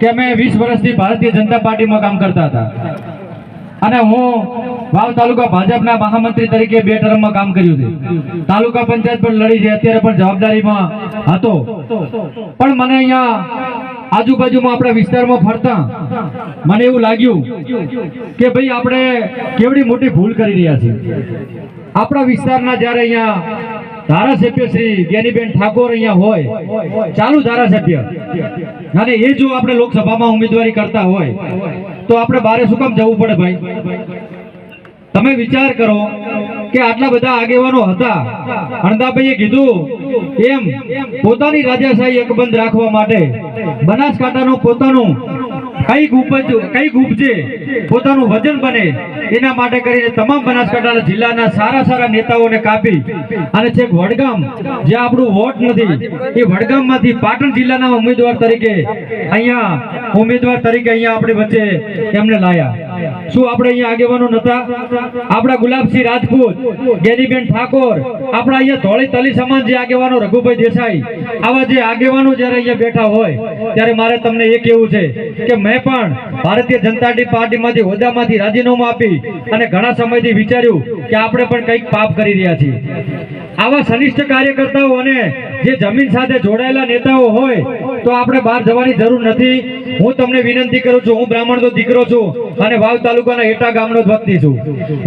કે મેં વીસ વર્ષથી ભારતીય જનતા પાર્ટીમાં કામ કરતા હતા. અને હું વાવ તાલુકા ભાજપના મહામંત્રી તરીકે બે ટર્મમાં કામ કર્યું છે. તાલુકા પંચાયત પણ લડી છે, અત્યારે પણ જવાબદારીમાં હતો. પણ મને અહીંયા આજુબાજુમાં આપણા વિસ્તારમાં ફરતા મને એવું લાગ્યું કે ભાઈ આપણે કેવડી મોટી ભૂલ કરી રહ્યા છીએ. આપણા વિસ્તારના જ્યારે અહીંયા ધારાસભ્ય શ્રી જ્ઞાનીબેન ઠાકોર અહીંયા હોય, ચાલુ ધારાસભ્ય અને એ જો આપણે લોકસભામાં ઉમેદવારી કરતા હોય, તો આપણે બારે શું કામ જવું પડે ભાઈ? તમે વિચાર કરો કે આટલા બધા આગેવાનો હતા. અણદાભાઈએ કીધું, એમ પોતાની રાજાશાહી અકબંધ રાખવા માટે બનાસકાંઠાનું પોતાનું કંઈક ઉપજ કંઈક ઉપજે પોતાનું વજન બને, એના માટે કરીને તમામ બનાસકાંઠા જિલ્લાના સારા સારા નેતાઓને કાપી અને છેક વડગામ જે આપણું વોટ નથી, એ વડગામમાંથી પાટણ જિલ્લાના ઉમેદવાર તરીકે અહીંયા, ઉમેદવાર તરીકે અહીંયા આપણી વચ્ચે એમને લાયા. શું આપણે અહીંયા આગેવાનો નતા? આપણા ગુલાબસિંહ રાજપૂત, ગેનીબેન ઠાકોર, આપણા અહીંયા ધોળી તલી સમાન જે આગેવાનો રઘુભાઈ દેસાઈ, આવા જે આગેવાનો જ્યારે અહીંયા બેઠા હોય, ત્યારે મારે તમને એ કહેવું છે કે મેં પણ ભારતીય જનતા પાર્ટીમાંથી હોદ્દામાંથી રાજીનામું આપી અને ઘણા સમયથી વિચાર્યું કે આપણે પણ કંઈક પાપ કરી રહ્યા છીએ. આવા સનિષ્ઠ કાર્યકર્તાઓ અને જે જમીન સાથે જોડાયેલા નેતાઓ હોય, તો આપણે બહાર જવાની જરૂર નથી. હું તમને વિનંતી કરું છું, હું બ્રાહ્મણ નો દીકરો છું અને વાવ તાલુકાના એટા ગામનો વતની છું.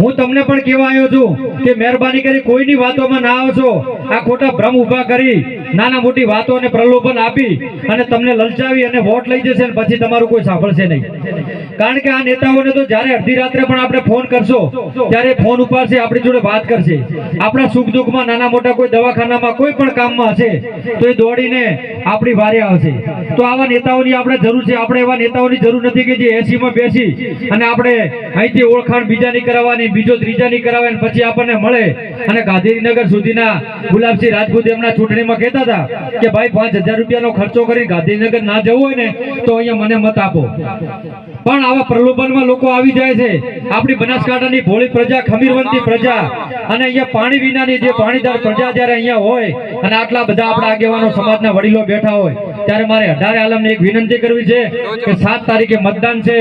હું તમને પણ કહેવા આવ્યો છું કે મહેરબાની કરી કોઈની વાતોમાં ના આવશો. આ ખોટા ભ્રમ ઊભા કરી નાના મોટી વાતો અને પ્રલોભન આપી અને તમને લલચાવી અને વોટ લઈ જશે ને પછી તમારું કોઈ સાંભળશે નહીં. કારણ કે આ નેતાઓને તો જ્યારે અડધી રાત્રે પણ આપણે ફોન કરશો, ત્યારે ફોન ઉપાડશે, આપણી જોડે વાત કરશે. આપણા સુખ દુઃખમાં નાના મોટા કોઈ દવાખાનામાં કોઈ પણ કામમાં હશે, તો એ દોડીને આપણી વારે આવશે. તો આવા નેતાઓની આપણે જરૂર છે, આપણે એવા નેતાઓની જરૂર નથી કે જે એસી માં બેસી અને આપણે અહીંથી ઓળખાણ બીજાની કરાવવાની, બીજો ત્રીજાની કરાવવાની, પછી આપણને મળે અને ગાંધીનગર સુધીના ગુલાબસિંહ રાજપૂત એમના ચૂંટણીમાં કહેતા હતા કે ભાઈ પાંચ રૂપિયાનો ખર્ચો કરી ગાંધીનગર ના જવું હોય ને, તો અહીંયા મને મત આપો. પણ આવા પ્રલોભનમાં લોકો આવી જાય છે. આપણી બનાસકાંઠાની ભોળી પ્રજા, ખમીરવંતી પ્રજા અને અહીંયા પાણી વિનાની જે પાણીદાર પ્રજા જ્યારે અહીંયા હોય અને આટલા બધા આપણા આગેવાનો સમાજના વડીલો બેઠા હોય, ત્યારે મારે અઢારે આલમને એક વિનંતી કરવી છે કે સાત તારીખે મતદાન છે.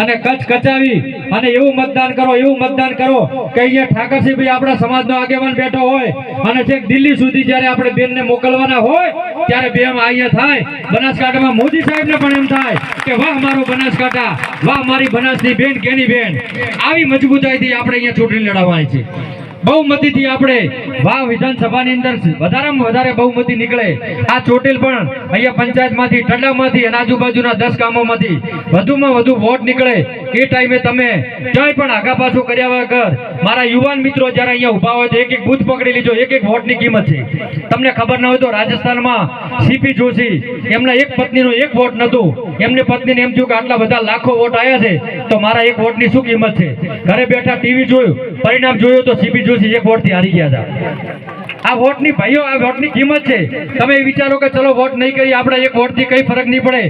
અને કચ્છ કચાવી અને એવું મતદાન કરો, એવું મતદાન કરો કે અહીંયા ઠાકરસિંહભાઈ આપણા સમાજનો આગેવાન બેઠો હોય અને છેક દિલ્હી સુધી જ્યારે આપણે બેનને મોકલવાના હોય ત્યારે બે અહીંયા થાય. બનાસકાંઠામાં મોદી સાહેબને પણ એમ થાય કે વાહ મારો બનાસકાંઠા, વાહ મારી બનાસની બેન, કેની બેન. આવી મજબૂતાઈથી આપણે અહીંયા ચૂંટણી લડાવવાની છે. બહુમતીથી આપણે વાવ વિધાનસભાની અંદર વધારેમાં વધારે બહુમતી નીકળે. આ ચોટીલ પણ અહીંયા પંચાયતમાંથી, ટડામાંથી અને આજુબાજુના દસ ગામોમાંથી વધુમાં વધુ વોટ નીકળે. એ ટાઈમે તમે ક્યાંય પણ આગા પાછું કર્યા વગર મારા યુવાન મિત્રો જ્યારે અહીંયા ઊભા હોય તો એક એક બૂથ પકડી લીજો, એક એક વોટની કિંમત છે. તમને ખબર ન હોય તો રાજસ્થાનમાં સીપી જોશી, એમના એક પત્નીનો એક વોટ નહોતું. એમની પત્નીને એમ થયું કે આટલા બધા લાખો વોટ આવ્યા છે, તો મારા એક વોટની શું કિંમત છે? ઘરે બેઠા ટીવી જોયું, પરિણામ જોયું તો સીપી જોશી એક વોટથી હારી ગયા હતા. આ વોટની ભાઈઓ, આ વોટની કિંમત છે. તમે વિચારો કે ચલો વોટ નહીં કરી આપણે એક વોટથી કઈ ફરક નહીં પડે.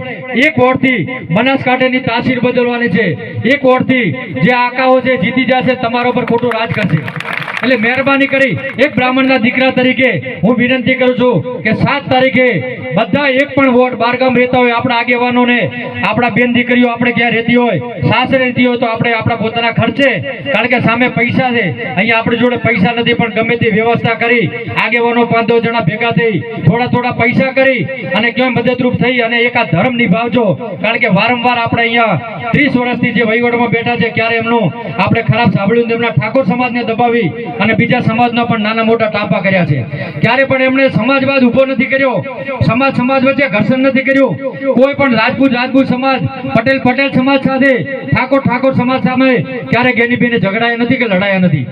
એક વોટથી બનાસકાંઠાની તાસીર બદલવાની છે. એક વોટથી જે આકાઓ છે, જીતી જશે, તમારા પર ખોટું રાજ કરશે. એટલે મહેરબાની કરી એક બ્રાહ્મણના દીકરા તરીકે હું વિનંતી કરું છું કે સાત તારીખે બધા એક પણ વોટ બારગામ રહેતા હોય આપણા આગેવાનોને, આપણા બેન દીકરીઓ આપણે ક્યાં રહેતી હોય, સાસરે રહેતી હોય તો આપણે આપણા પોતાના ખર્ચે, કારણ કે સામે પૈસા છે, અહીંયા આપણી જોડે પૈસા નથી, પણ ગમે તે વ્યવસ્થા કરી, આગેવાનો પાંચ જણા ભેગા થઈ, થોડા થોડા પૈસા કરી અને કેમ મદદરૂપ થઈ અને એક આ ધર્મ નિભાવજો. કારણ કે વારંવાર આપણે અહીંયા ત્રીસ વર્ષથી જે વહીવટમાં બેઠા છે, ક્યારે એમનું આપણે ખરાબ સાંભળ્યું તેમના ઠાકોર સમાજને દબાવી અને બીજા સમાજના પણ નાના મોટા ટાંપા કર્યા છે. ક્યારે પણ એમણે સમાજવાદ ઊભો નથી કર્યો, સમાજ સમાજ વચ્ચે ઘર્ષણ નથી કર્યું, કોઈ પણ રાજપૂત રાજપૂત સમાજ, પટેલ પટેલ સમાજ સાથે, ઠાકોર ઠાકોર સમાજ સામે ક્યારે ગેનીબેને ઝઘડાયા નથી કે લડાયા નથી?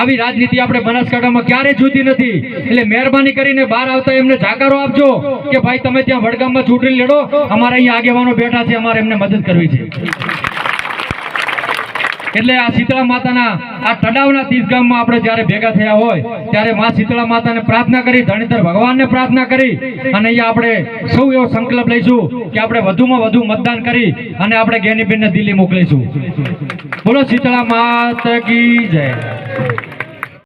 આવી રાજનીતિ આપણે બનાસકાંઠામાં ક્યારે જોતી નથી? એટલે મહેરબાની કરીને બહાર આવતા એમને જાકારો આપજો કે ભાઈ તમે ત્યાં વડગામમાં ચૂંટણી લડો, અમારા અહીંયા આગેવાનો બેઠા છે, અમારે એમને મદદ કરવી છે. એટલે આ શીતળા માતાના, આ તડાવના તીર્થ ગામમાં આપણે જ્યારે ભેગા થયા હોય, ત્યારે માં શીતળા માતાને પ્રાર્થના કરી, ધણીધર ભગવાનને પ્રાર્થના કરી, અને અહીંયા આપણે સૌ એવો સંકલ્પ લઈશું કે આપણે વધુમાં વધુ મતદાન કરી, અને આપણે ગેનીબેનને દિલ્હી મોકલીશું. બોલો, શીતળા માતા કી જય.